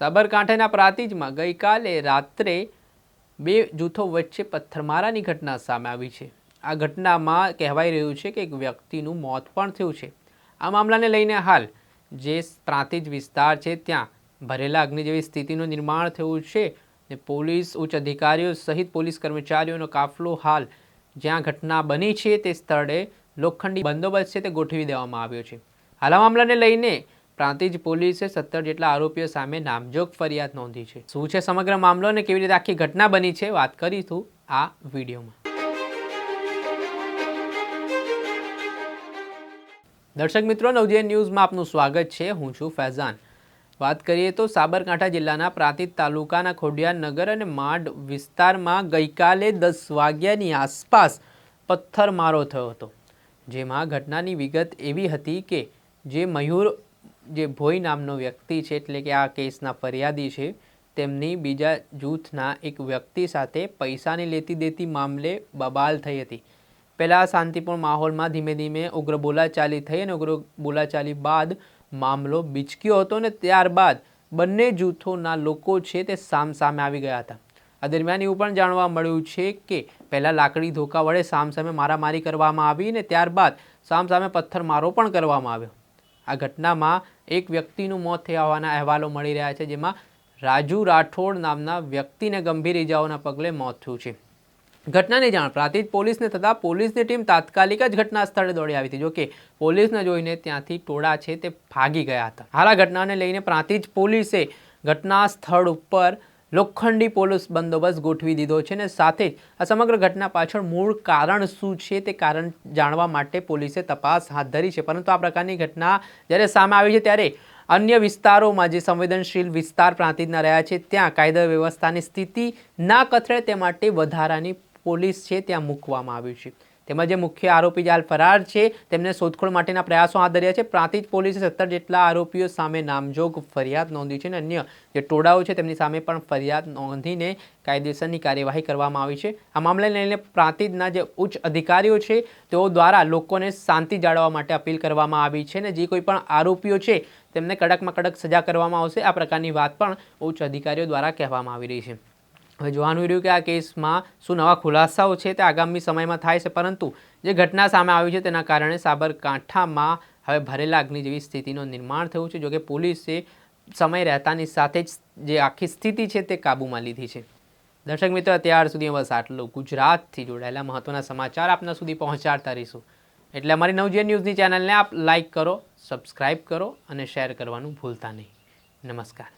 સાબરકાંઠાના પ્રાંતિજમાં ગઈકાલે રાત્રે બે જૂથો વચ્ચે પથ્થરમારાની ઘટના સામે આવી છે. આ ઘટનામાં કહેવાઈ રહ્યું છે કે એક વ્યક્તિનું મોત પણ થયું છે. આ મામલાને લઈને હાલ જે પ્રાંતિજ વિસ્તાર છે, ત્યાં ભરેલા અગ્નિ જેવી સ્થિતિનું નિર્માણ થયું છે ને પોલીસ, ઉચ્ચ અધિકારીઓ સહિત પોલીસ કર્મચારીઓનો કાફલો હાલ જ્યાં ઘટના બની છે તે સ્થળે લોખંડી બંદોબસ્ત છે તે ગોઠવી દેવામાં આવ્યો છે. હાલ આ મામલાને લઈને પ્રાંતિજ પોલીસે સત્તર જેટલા આરોપીઓ સામે નામજોગ ફરિયાદ નોંધી છે. શું છે સમગ્ર મામલો અને કેવી રીતે આખી ઘટના બની છે? વાત કરીશું આ વિડીયોમાં. દર્શક મિત્રો, નવજીવન ન્યૂઝમાં આપનું સ્વાગત છે. હું છું ફૈઝાન. વાત કરીએ તો સાબરકાંઠા જિલ્લાના પ્રાંતિજ તાલુકાના ખોડિયાર નગર અને માંડ વિસ્તારમાં ગઈકાલે દસ વાગ્યાની આસપાસ પથ્થરમારો થયો હતો. જેમાં ઘટનાની વિગત એવી હતી કે જે મયુર જે ભોઈ નામનો વ્યક્તિ છે, એટલે કે આ કેસના ફરિયાદી છે, તેમની બીજા જૂથના એક વ્યક્તિ સાથે પૈસાની લેતી દેતી મામલે બબાલ થઈ હતી. પહેલાં શાંતિપૂર્ણ માહોલમાં ધીમે ધીમે ઉગ્ર બોલાચાલી થઈ અને ઉગ્ર બોલાચાલી બાદ મામલો બીચક્યો હતો અને ત્યારબાદ બંને જૂથોના લોકો છે તે સામસામે આવી ગયા હતા. આ દરમિયાન એવું પણ જાણવા મળ્યું છે કે પહેલાં લાકડી ધોકા વડે સામસામે મારામારી કરવામાં આવી અને ત્યારબાદ સામસામે પથ્થરમારો પણ કરવામાં આવ્યો. આ ઘટનામાં એક વ્યક્તિનું મોત થયા હોવાના અહેવાલો મળી રહ્યા છે, જેમાં રાજુ રાઠોડ નામના વ્યક્તિને ગંભીર ઇજાઓના પગલે મોત થયું છે. ઘટનાની જાણ પ્રાંતિજ પોલીસને થતાં પોલીસની ટીમ તાત્કાલિક જ ઘટના સ્થળે દોડી આવી હતી. જોકે પોલીસને જોઈને ત્યાંથી ટોળા છે તે ભાગી ગયા હતા. હાલ આ ઘટનાને લઈને પ્રાંતિજ પોલીસે ઘટના સ્થળ ઉપર લોખંડી પોલીસ બંદોબસ્ત ગોઠવી દીધો છે અને સાથે જ આ સમગ્ર ઘટના પાછળ મૂળ કારણ શું છે તે કારણ જાણવા માટે પોલીસે તપાસ હાથ ધરી છે. પરંતુ આ પ્રકારની ઘટના જ્યારે સામે આવી છે ત્યારે અન્ય વિસ્તારોમાં જે સંવેદનશીલ વિસ્તાર પ્રાંતિજના રહ્યા છે, ત્યાં કાયદા વ્યવસ્થાની સ્થિતિ ના કથળે તે માટે વધારાની પોલીસ છે ત્યાં મૂકવામાં આવ્યું છે. તેમાં જે મુખ્ય આરોપી જે હાલ ફરાર છે, તેમને શોધખોળ માટેના પ્રયાસો હાથ ધર્યા છે. પ્રાંતિજ પોલીસે સત્તર જેટલા આરોપીઓ સામે નામજોગ ફરિયાદ નોંધી છે અને અન્ય જે ટોળાઓ છે, તેમની સામે પણ ફરિયાદ નોંધીને કાયદેસરની કાર્યવાહી કરવામાં આવી છે. આ મામલે લઈને પ્રાંતિજના જે ઉચ્ચ અધિકારીઓ છે, તેઓ દ્વારા લોકોને શાંતિ જાળવવા માટે અપીલ કરવામાં આવી છે અને જે કોઈ પણ આરોપીઓ છે, તેમને કડકમાં કડક સજા કરવામાં આવશે. આ પ્રકારની વાત પણ ઉચ્ચ અધિકારીઓ દ્વારા કહેવામાં આવી રહી છે. હવે જોવાનું રહ્યું કે આ કેસમાં શું નવા ખુલાસાઓ છે તે આગામી સમયમાં થાય છે, પરંતુ જે ઘટના સામે આવી છે તેના કારણે સાબરકાંઠામાં હવે ભરેલા અગ્નિ જેવી સ્થિતિનું નિર્માણ થયું છે જોકે પોલીસે સમય રહેતાની સાથે જ જે આખી સ્થિતિ છે તે કાબૂમાં લીધી છે. દર્શક મિત્રો, અત્યાર સુધી બસ આટલું ગુજરાતથી જોડાયેલા મહત્ત્વના સમાચાર આપના સુધી પહોંચાડતા રહીશું. એટલે અમારી નવજીવન ન્યૂઝની ચેનલને આપ લાઇક કરો, સબસ્ક્રાઇબ કરો અને શેર કરવાનું ભૂલતા નહીં. નમસ્કાર.